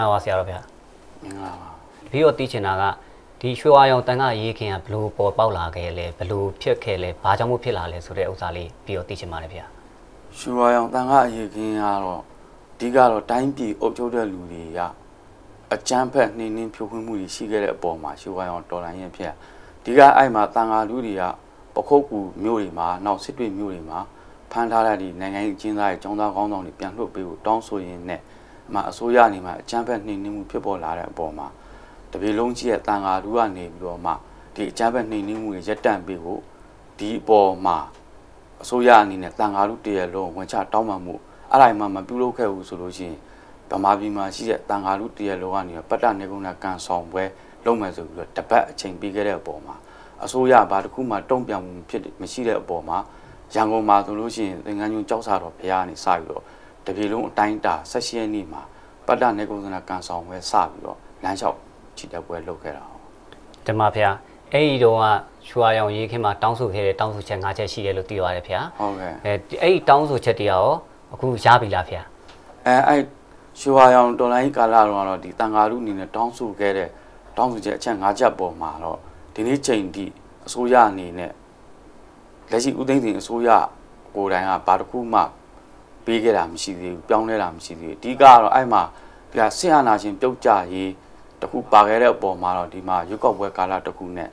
္ဂလာပါဆရာတော်ဗျာမင်္ဂလာပါပြီးတော့သိချင်တာကဒီရွှေဝါရောင်တန်ခါရေးခင်ကဘလို့ပေါ်ပေါက်လာခဲ့လဲဘလို့ဖြစ်ခဲ့လဲဘာကြောင့်မို့ဖြစ်လာလဲဆိုတဲ့ဥစ္စာလေးပြီးတော့သိချင်ပါတယ်ဗျာရွှေဝါရောင်တန်ခါအရေးခင်းကတော့အဓိကတော့တိုင်းပြည်အုပ်ချုပ်တဲ့လူတွေကအကြမ်းဖက်နှိမ်နှင်းဖြိုခွင်းမှုတွေရှိခဲ့တဲ့အပေါ်မှာရွှေဝါရောင်တော်လှန်ရေးဖြစ်အဓိကအဲ့မှာတန်ခါလူတွေကပခုတ်ကူမြို့တွေမှာနောက်စစ်တွေမြို့တွေမှာဖမ်းထားတဲ့ဒီနိုင်ငံရေးအကျဉ်းသားတွေចောင်းသားကောင်းဆောင်တွေပြန်လွှတ်ပေးဖို့တောင်းဆိုရင်းနဲ့အ မှအစိုးရအနေမှာအကြမ်းဖက်နှိမ်နှင်းမှုဖြစ်ပေါ်လာတဲ့အပေါ်မှာတပြေလုံးကြီးရဲ့တန်ခါလူကနေပြီးတော့မှဒီအကြမ်းဖက်နှိမ်နှင်းမှုတွေရပ်တန့်ပေးဖို့ဒီအပေါ်မှာအစိုးရအနေနဲ့တန်ဃာလူတရလုံးဝင်ချတောင်းပန်မှုအဲ့ဒါမှမပြုလုပ်ခဲ့ဘူးဆိုလို့ရှိရင်ဗမာပြည်မှာရှိတဲ့တန်ဃာလူတရလုံးကနေပတ္တနေကုန်းကကန်ဆောင်ပွဲလုပ်မယ်ဆိုပြီးတော့တပတ်အချိန်ပေးခဲ့တဲ့အပေါ်မှာအစိုးရဘာတစ်ခုမှတုံ့ပြန်မှုဖြစ်မရှိတဲ့အပေါ်မှာရန်ကုန်မှာဆိုလို့ရှိရင်သင်္ကန်းညွန်းကြောက်စာတော်ဘုရားကနေစပြီးတော့ တပြည်လုံးအတိုင်းတာ၁၈ရက်နေ့မှာပတ္တနေကုန်းကကန်ဆောင်ပွဲစပြီးတော့လမ်းလျှောက်ချီတက်ပွဲလုပ်ခဲ့တာဟုတ်ဒီမှာဗျာအဲ့ဒီတော့ကရွှေဝါရောင်ရေးခင်မှာတောင်းဆိုခဲ့တဲ့တောင်းဆိုချက်၅ချက်ရှိတယ်လို့သိရတယ်ဗျာဟုတ်ကဲ့အဲအဲ့ဒီတောင်းဆိုချက်တွေရောအခုရပြီလားဗျာအဲအဲ့ရွှေဝါရောင်တော်လိုင်းကာလာတော့ကတော့ဒီတန်ဃာလူအနေနဲ့တောင်းဆိုခဲ့တဲ့တောင်းဆိုချက်အချက်၅ချက်ပေါ်မှာတော့ဒီနေ့ချိန်ထိအစိုးရအနေနဲ့လက်ရှိဦးသိန်းစိန်အစိုးရကိုယ်တိုင်ကဘာတစ်ခုမှ ပေးခဲ့တာမရှိသေးဘူးပြောင်းလဲတာမရှိသေးဘူးအဓိကကတော့အဲ့မှာပြဆင်အာနာရှင်ပြုတ်ကြရေးတစ်ခုပါခဲ့တဲ့အပေါ်မှာတော့ဒီမှာရွက်ကောက်ပွဲကာလတစ်ခုနဲ့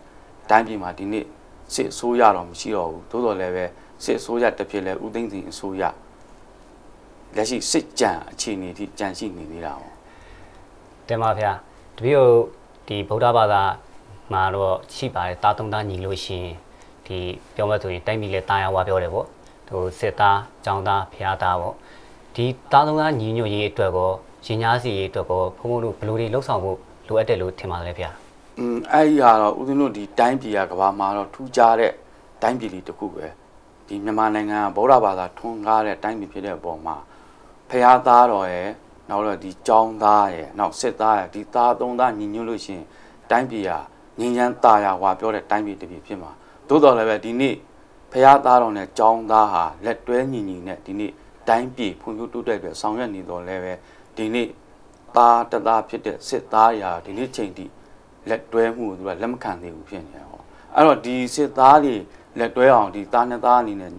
တိုင်းပြည်မှာဒီနေ့စစ်အစိုးရတော့မရှိတော့ဘူးသို့တော်လည်းပဲစစ်အစိုးရတစ်ဖြစ်လဲဦးသိန်းစိန်အစိုးရလက်ရှိစစ်ကြံအခြေအနေထိကြံရှိနေသေးတာပေါ့တင်ပါဗျာတပည့်တို့ဒီဗုဒ္ဓဘာသာမှာတော့ရှိပါတယ်တာတုံသားညီလို့ရှိရင်ဒီပြောမှဆိုရင်တိုက်မိလဲတာယာဝါပြောတယ်ပေါ့ ဟိုစစ်သားចောင်းသားဖျားသားပေါ့ဒီတာတုံသားညီညွတ်ရေးအတွက်ကောရင်ညာစီရေးအတွက်ကောဘုံဘုံတို့ဘယ်လိုတွေလှုပ်ဆောင်ဖို့လိုအပ်တယ်လို့ထင်ပါတယ်ဗျာ อืมအဲ့ဒီဟာတော့ဦးဇင်းတို့ဒီတိုင်းပြည်ကကဘာမှာတော့ထူးခြားတဲ့တိုင်းပြည်လေးတစ်ခုပဲဒီမြန်မာနိုင်ငံကဗုဒ္ဓဘာသာထွန်းကားတဲ့တိုင်းပြည်ဖြစ်တဲ့အပေါ်မှာဖះသားတော်ရဲ့နောက်တော့ဒီចောင်းသားရဲ့နောက်စစ်သားရဲ့ဒီသားသုံးသားညီညွတ်လို့ရှိရင်တိုင်းပြည်ကငြိမ်းချမ်းသာယာဝါပြောတဲ့တိုင်းပြည်တစ်ပြည်ဖြစ်မှာသို့တော်လည်းပဲဒီနေ့ ဖះသားတော်နဲ့ចောင်းသားဟာလက်တွဲညီညီနဲ့ဒီနေ့တိုင်းပြည်ဖွံ့ဖြိုးတိုးတက်ပြီးဆောင်ရွက်နေတော်လည်းပဲဒီနေ့သားတသားဖြစ်တဲ့စစ်သားရာဒီနေ့ချိန်ထိလက်တွဲမှုကိုသူကလက်မခံသေးဘူးဖြစ်နေတယ်ဟောအဲ့တော့ဒီစစ်သားတွေလက်တွဲအောင်ဒီသားနှစ်သားအနေနဲ့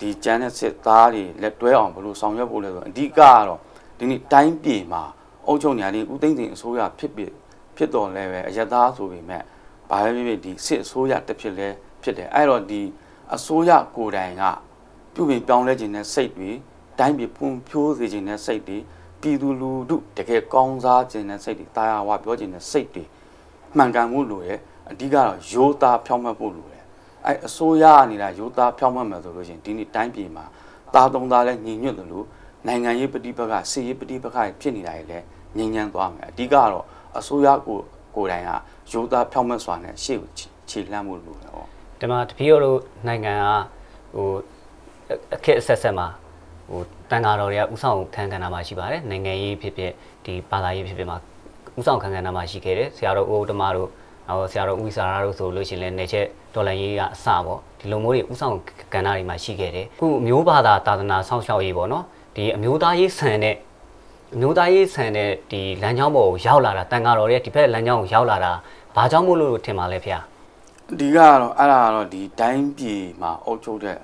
ဒီကျန်းတဲ့စစ်သားတွေလက်တွဲအောင်ဘယ်လိုဆောင်ရွက်ဖို့လဲဆိုတော့အဓိကကတော့ဒီနေ့တိုင်းပြည်မှာအုပ်ချုပ်နေရတဲ့ဦးသိန်းစိန်အစိုးရဖြစ်ဖြစ်ဖြစ်တော်လဲပဲအယက်သားဆိုပေမဲ့ဘာပဲဖြစ်ဖြစ်ဒီစစ်အစိုးရတစ်ဖြစ်လဲဖြစ်တယ်အဲ့တော့ဒီ အစိုးရကိုယ်တိုင်ကပြုပြင်ပြောင်းလဲခြင်းနဲ့စိတ်တွေတိုင်းပြည်ပွန်ဖြိုးစေခြင်းနဲ့စိတ်တွေပြည်သူလူထုတကယ်ကောင်းစားခြင်းနဲ့စိတ်တွေတာယာဝပြောခြင်းနဲ့စိတ်တွေမှန်ကန်မှုလိုရဲ့အဓိကတော့ရိုးသားဖြောင်းမှတ်ဖို့လိုတယ်အဲအစိုးရကနေလာရိုးသားဖြောင်းမှတ်မယ်ဆိုလို့ရှိရင်ဒီနေ့တိုင်းပြည်မှာသားသုံးသားလဲညီညွတ်တယ်လို့နိုင်ငံရေးပဋိပက္ခစီရေးပဋိပက္ခဖြစ်နေတာတွေလည်းငြိမ်းချမ်းသွားမယ်အဓိကတော့အစိုးရကိုကိုယ်တိုင်ကရိုးသားဖြောင်းမှတ်စွာနဲ့ရှေ့ကိုခြေလှမ်းမှုလိုတယ်ဟော ဒီမှာတပည့်တို့နိုင်ငံကဟိုအခက်အဆက်ဆက်မှာဟိုတန်ဃာတော်တွေကဥဆောင်ခံခံတာမှရှိပါတယ်နိုင်ငံရေးဖြစ်ဖြစ်ဒီဘာသာရေးဖြစ်ဖြစ်မှာဥဆောင်ခံခံတာမှရှိခဲ့တယ်ဆရာတော်ဦးဓမ္မတို့ဟောဆရာတော်ဦးစာရတို့ဆိုလို့ရှိရင်လည်းနေချက်ဒေါ်လာရေးကအစပေါ့ဒီလိုမျိုးတွေဥဆောင်ကဏ္ဍတွေမှာရှိခဲ့တယ်ခုမျိုးဘာသာသာသနာဆောင်းရှောက်ရေးပေါ့နော်ဒီအမျိုးသားရေးဆန်တဲ့အမျိုးသားရေးဆန်တဲ့ဒီလမ်းကြောင်းပေါ်ကိုရောက်လာတာတန်ဃာတော်တွေဒီဘက်လမ်းကြောင်းကိုရောက်လာတာဘာကြောင့်မို့လို့ထင်ပါလဲဖေ။ ဒီကတော့အဲ့ဒါကတော့ဒီတိုင်းပြည်မှာအုပ်ချုပ်တဲ့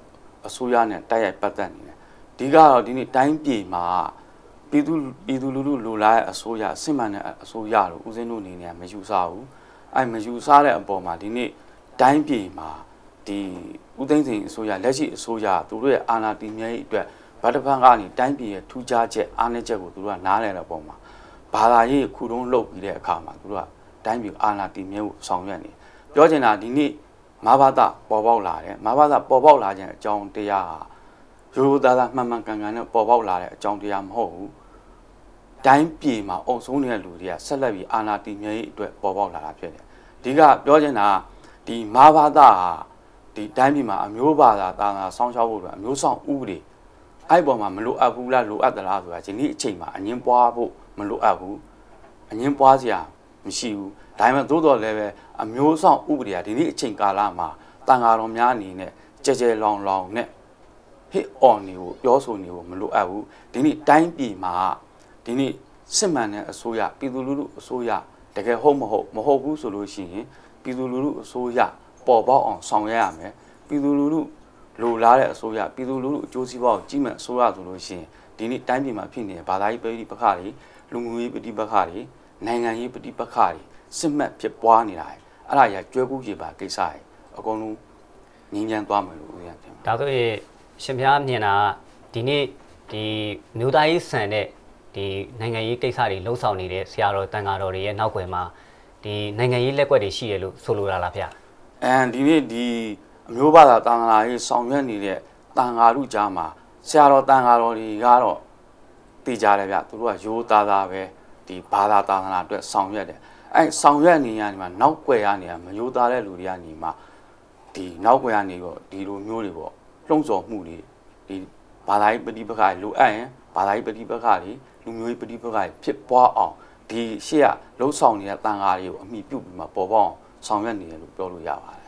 အစိုးရနဲ့တိုက်ရိုက်ပတ်သက်နေတယ်ဒီကတော့ဒီနေ့တိုင်းပြည်မှာပြည်သူပြည်သူလူထုလိုလားတဲ့အစိုးရအစစ်မှန်တဲ့အစိုးရလို့ဦးစင်းတို့အနေနဲ့မယူဆဘူးအဲ့မယူဆတဲ့အပေါ်မှာဒီနေ့တိုင်းပြည်မှာဒီဦးသိန်းစိန်အစိုးရလက်ရှိအစိုးရသူတို့ရဲ့အာဏာတည်မြဲရေးအတွက်ဗတ်တပန်းကနေတိုင်းပြည်ရဲ့ထူးခြားချက်အားနည်းချက်ကိုသူတို့ကနားလည်တဲ့အပေါ်မှာဘာသာရေးခုတုံးလုပ်ပြီးတဲ့အခါမှာသူတို့ကတိုင်းပြည်အာဏာတည်မြဲဖို့ဆောင်ရွက်နေတယ် ပြောချင်တာဒီနေ့မဘာသာပေါ်ပေါက်လာတယ်မဘာသာပေါ်ပေါက်လာခြင်းအကြောင်းတရားဟာရိုးရိုးသားသားမှန်မှန်ကန်ကန်နဲ့ပေါ်ပေါက်လာတဲ့အကြောင်းတရားမဟုတ်ဘူးတိုင်းပြည်မှာအုပ်စိုးနေတဲ့လူတွေကဆက်လက်ပြီးအာဏာတည်မြဲရေးအတွက်ပေါ်ပေါက်လာတာဖြစ်တယ်ဒီကပြောချင်တာဒီမဘာသာဟာဒီတိုင်းပြည်မှာအမျိုးဘာသာသာသာဆောင်းရှောက်ဖို့အတွက်အမျိုးဆောင်ဥပဒေအဲ့ပေါ်မှာမလိုအပ်ဘူးလားလိုအပ်သလားဆိုတာဒီနေ့အချိန်မှာအငင်းပွားဖို့မလိုအပ်ဘူးအငင်းပွားစရာ မရှိဘူးဒါပေမဲ့သို့တော်လည်းပဲအမျိုးဆောင်ဥပဒေကဒီနေ့အချိန်ကာလမှာတန်ဃာတော်များအနေနဲ့ကြဲကြဲလောင်လောင်နဲ့ဟစ်အော်နေကိုပြောဆိုနေကိုမလိုအပ်ဘူးဒီနေ့တိုင်းပြည်မှာဒီနေ့စစ်မှန်တဲ့အစိုးရပြည်သူလူထုအစိုးရတကယ်ဟုတ်မဟုတ်မဟုတ်ဘူးဆိုလို့ရှိရင်ပြည်သူလူထုအစိုးရပေါ်ပေါက်အောင်ဆောင်ရွက်ရမယ်ပြည်သူလူထုလိုလားတဲ့အစိုးရပြည်သူလူထုအကျိုးစီးပွားကိုကြီးမဲ့အစိုးရဆိုလို့ရှိရင်ဒီနေ့တိုင်းပြည်မှာဖြစ်နေတဲ့ဘာသာရေးပြည်ပခါတွေလူမှုရေးပြည်ပခါတွေ နိုင်ငံရေးပြည်ပခါတွေစစ်မှတ်ဖြစ်ပွားနေတာအဲ့ဒါကြီးကျွဲကူးရေပါကိစ္စတွေအကုန်လုံးငြင်းချမ်းသွားမယ်လို့ဦးရပြန်ဒါဆိုရင်ရှင်ပြားမြင်တာကဒီနေ့ဒီမြို့သားရေးဆန်တဲ့ဒီနိုင်ငံရေးကိစ္စတွေလှုပ်ဆောင်နေတဲ့ဆရာတော်တန်ဃာတော်တွေရဲ့နောက်ွယ်မှာဒီနိုင်ငံရေးလက်ကွက်တွေရှိတယ်လို့ဆိုလိုတာလားဗျာအမ်ဒီနေ့ဒီအမျိုးဘာသာတန်ဃာရေးဆောင်ရွက်နေတဲ့တန်ဃာတို့ကြားမှာဆရာတော်တန်ဃာတော်တွေကတော့တည်ကြတယ်ဗျသူတို့ကရိုးသားသားပဲ ဒီဘာသာတာသနာအတွက်ဆောင်ရွက်တယ်အဲဆောင်ရွက်နေရနေမှာနောက်ွယ်ရနေရမရိုးသားတဲ့လူတွေကနေမှာဒီနောက်ွယ်ရနေတော့ဒီလိုမျိုးတွေပေါ့လှုံ့ဆော်မှုတွေဒီဘာသာရေးပဋိပက္ခတွေလိုအပ်ရင်ဘာသာရေးပဋိပက္ခတွေလူမျိုးရေးပဋိပက္ခတွေဖြစ်ပွားအောင်ဒီရှေ့ကလှုံ့ဆော်နေတဲ့တန်ဃာတွေကိုအမိပြုတ်ပြီးမှပေါ်ပေါက်အောင်ဆောင်ရွက်နေတယ်လို့ပြောလို့ရပါတယ်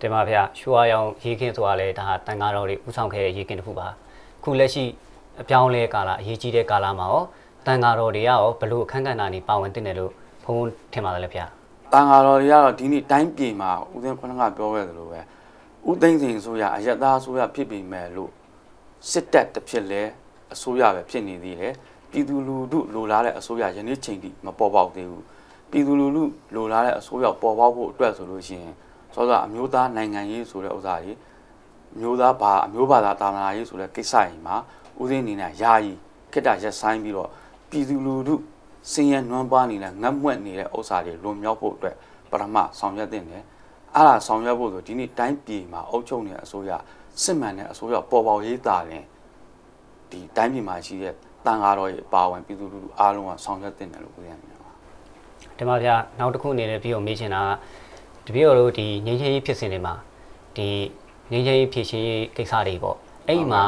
တင်ပါဗျာရွှေဝါရောင်ရေခင်းဆိုတာလေဒါတန်ဃာတော်တွေဥဆောင်ခဲ့တဲ့ရေခင်းတစ်ခုပါခုလက်ရှိအပြောင်းလဲကာလအရေးကြီးတဲ့ကာလမှာရော တန်ဃာတော်တွေကရောဘလို့အခန်းကဏ္ဍနေပါဝင်တင်တယ်လို့ဘုန်းထင်ပါတယ်လေဗျာတန်ဃာတော်တွေကတော့ဒီနေ့တိုင်းပြည်မှာဦးသိန်းခုနကပြောခဲ့သလိုပဲဦးသိန်းစိန်ဆိုရအယက်သားဆိုရဖြစ်ပြီမဲ့လို့စစ်တပ်တစ်ဖြစ်လဲအစိုးရပဲဖြစ်နေသေးတယ်ပြည်သူလူထုလိုလားတဲ့အစိုးရယနေ့ချိန်ထိမပေါ်ပေါက်သေးဘူးပြည်သူလူထုလိုလားတဲ့အစိုးရပေါ်ပေါက်ဖို့အတွက်ဆိုလို့ရှိရင်စောစောအမျိုးသားနိုင်ငံရေးဆိုတဲ့ဥစ္စာတွေမျိုးသားဘာအမျိုးဘာသာတာမနာရေးဆိုတဲ့ကိစ္စတွေမှာဦးသိန်းအနေနဲ့ယာယီခိတ္တရက်ဆိုင်ပြီးတော့ ပြည်သူလူထုစင်ရနွမ်းပါနေတဲ့ငတ်မွက်နေတဲ့ဥစ္စာတွေလွန်မြောက်ဖို့အတွက်ပထမဆောင်ရွက်တင်တယ်အဲ့ဒါဆောင်ရွက်ဖို့ဆိုဒီနေ့တိုင်းပြည်မှာအုပ်ချုပ်နေတဲ့အစိုးရစစ်မှန်တဲ့အစိုးရပေါ်ပေါရေးတာရင်ဒီတိုင်းပြည်မှာရှိတဲ့တန်ဃာတော်ရဲ့ပါဝင်ပြည်သူလူထုအားလုံးကဆောင်ရွက်တင်တယ်လို့ပြောရမှာပါဒီမှာဗျာနောက်တစ်ခုအနေနဲ့ပြီးတော့မေးချင်တာကတပည့်တော်တို့ဒီငင်းချင်းရေးဖြစ်စဉ်တွေမှာဒီငင်းချင်းရေးဖြစ်ရှင်ရေးကိစ္စတွေပေါ့အဲ့ဒီမှာ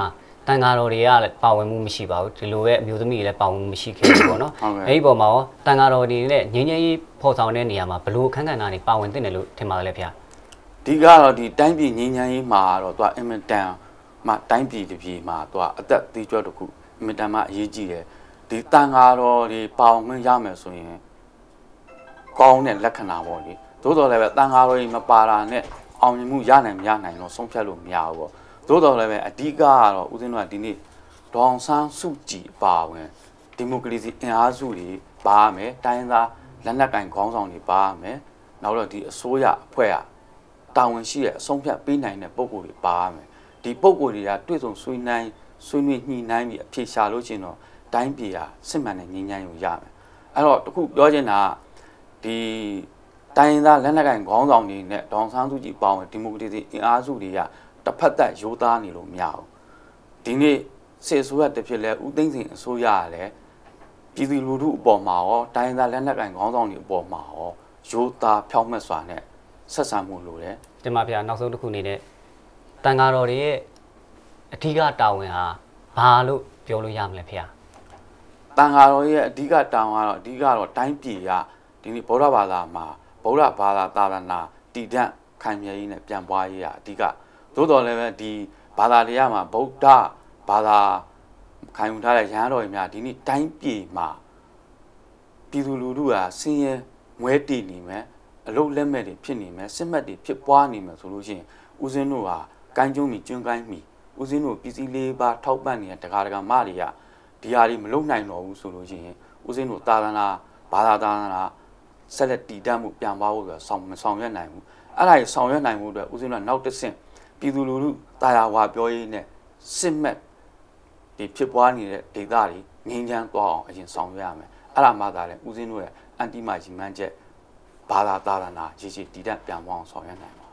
တန်ဃာတော်တွေကလည်းပါဝင်မှုမရှိပါဘူးဒီလိုပဲအမျိုးသမီးတွေလည်းပါဝင်မှုမရှိခဲ့ဘူးပေါ့နော်ဟုတ်ကဲ့အဲ့ဒီပေါ်မှာရောတန်ဃာတော်တွေနဲ့ငင်းချင်းရေးဖော်ဆောင်တဲ့နေရာမှာဘလို့အခန်းကဏ္ဍတွေပါဝင်တင်တယ်လို့ထင်ပါတယ်လေဗျာဒီကတော့ဒီတိုင်းပြည်ငြိမ်းချမ်းရေးမှာတော့သူကအင်မတန်မှတိုင်းပြည်တစ်ပြည်မှာသူကအသက်သေးကြွတစ်ခုအင်မတန်မှအရေးကြီးတယ်ဒီတန်ဃာတော်တွေပေါအောင်ခွင့်ရမယ်ဆိုရင်ကောင်းတဲ့လက္ခဏာပေါ့လေသို့တော်လည်းပဲတန်ဃာတော်ကြီးမပါတာနဲ့အောင်မြင်မှုရနိုင်မရနိုင်တော့ဆုံးဖြတ်လို့မရဘူးပေါ့ သို့တော်လည်းပဲအဓိကကတော့ဦးဇင်းတို့ကဒီနေ့ဒေါအောင်ဆန်းစုကြည်အပါဝင်ဒီမိုကရေစီအင်အားစုတွေပါရမယ်တိုင်းရင်းသားလက်နက်ကင်ခေါင်းဆောင်တွေပါရမယ်နောက်တော့ဒီအစိုးရအဖွဲ့ကတာဝန်ရှိတဲ့အဆုံးဖြတ်ပေးနိုင်တဲ့ပုံကိုယ်တွေပါရမယ်ဒီပုံကိုယ်တွေကတွေ့ဆုံဆွေးနွေးဆွေးနွေးညှိနှိုင်းပြီးအဖြေရှာလို့ချင်းတော့တိုင်းပြည်ဟာစစ်မှန်တဲ့ငြိမ်းချမ်းရေးကိုရမယ်အဲ့တော့တခုပြောချင်တာကဒီတိုင်းရင်းသားလက်နက်ကိုင်ခေါင်းဆောင်တွေနဲ့ဒေါန်ဆန်းစုကြည်ပေါင်းဒီမိုကရေစီအင်အားစုတွေက တစ်ဖက်သက်ရိုးသားနေလို့မရဘူးဒီနေ့စစ်အစိုးရတစ်ဖြစ်လဲဦးသိန်းစိန်အစိုးရကလည်းပြည်သူလူထုအပေါ်မှာရောတိုင်းရင်းသားလက်နက်ကိုင်ခေါင်းဆောင်တွေအပေါ်မှာရောရိုးသားဖြောင့်မတ်စွာနဲ့ဆက်ဆံမှုလိုတယ်ဒီမှာဗျာနောက်ဆုံးတစ်ခုအနေနဲ့တန်ဃာတော်တွေရဲ့အထူးတာဝန်ဟာဘာလို့ပြောလို့ရမလဲဖေ။တန်ဃာတော်ရဲ့အဓိကတောင်းကတော့အဓိကတော့တိုင်းပြည်ကဒီနေ့ဗုဒ္ဓဘာသာမှာဗုဒ္ဓဘာသာသာသနာတည်တံ့ခိုင်မြဲရေးနဲ့ပြန်ပွားရေးကအဓိက သို့တော်လည်းပဲဒီဘာသာတရားမှာဗုဒ္ဓဘာသာခံယူထားတဲ့ရဟန်းတော်ကြီးများဒီနေ့တိုင်းပြည်မှာပြည်သူလူထုကဆင်းရဲမွဲတည်နေမယ်အလုတ်လက်မဲ့တွေဖြစ်နေမယ်စစ်မှတ်တွေဖြစ်ပွားနေမယ်ဆိုလို့ရှိရင်ဦးဇင်းတို့ဟာကိုင်းကျုံးမီကျွန်းကိုင်းမီဦးဇင်းတို့ပြည်စည်းလေးပါထောက်ပံ့နေတဲ့တရားဒဂမတွေကဒီဟာတွေမလုံနိုင်တော့ဘူးဆိုလို့ရှိရင်ဦးစင်းတို့တာသနာဘာသာတာသနာဆက်လက်တည်တတ်မှုပြန်ပါဖို့ဆိုတာဆောင်မဆောင်ရွက်နိုင်ဘူးအဲ့ဒါကြီးဆောင်ရွက်နိုင်မှုအတွက်ဦးစင်းတို့ကနောက်တစ်ဆင့် ပြည်သူလူထုတာယာဝါပြောရေးနဲ့စစ်မှတ်ဒီဖြစ်ပွားနေတဲ့ဒေသတွေငြိမ်းချမ်းသွားအောင်အရင်ဆောင်ရွက်ရမယ်အဲ့ဒါမှသာလေဦးစင်းတို့ရဲ့အန်တီမာဂျီမန်ချက်ဘာသာတာသနာရည်ရည်တည်တတ်ပြန်ပွားအောင်ဆောင်ရွက်နိုင်ပါ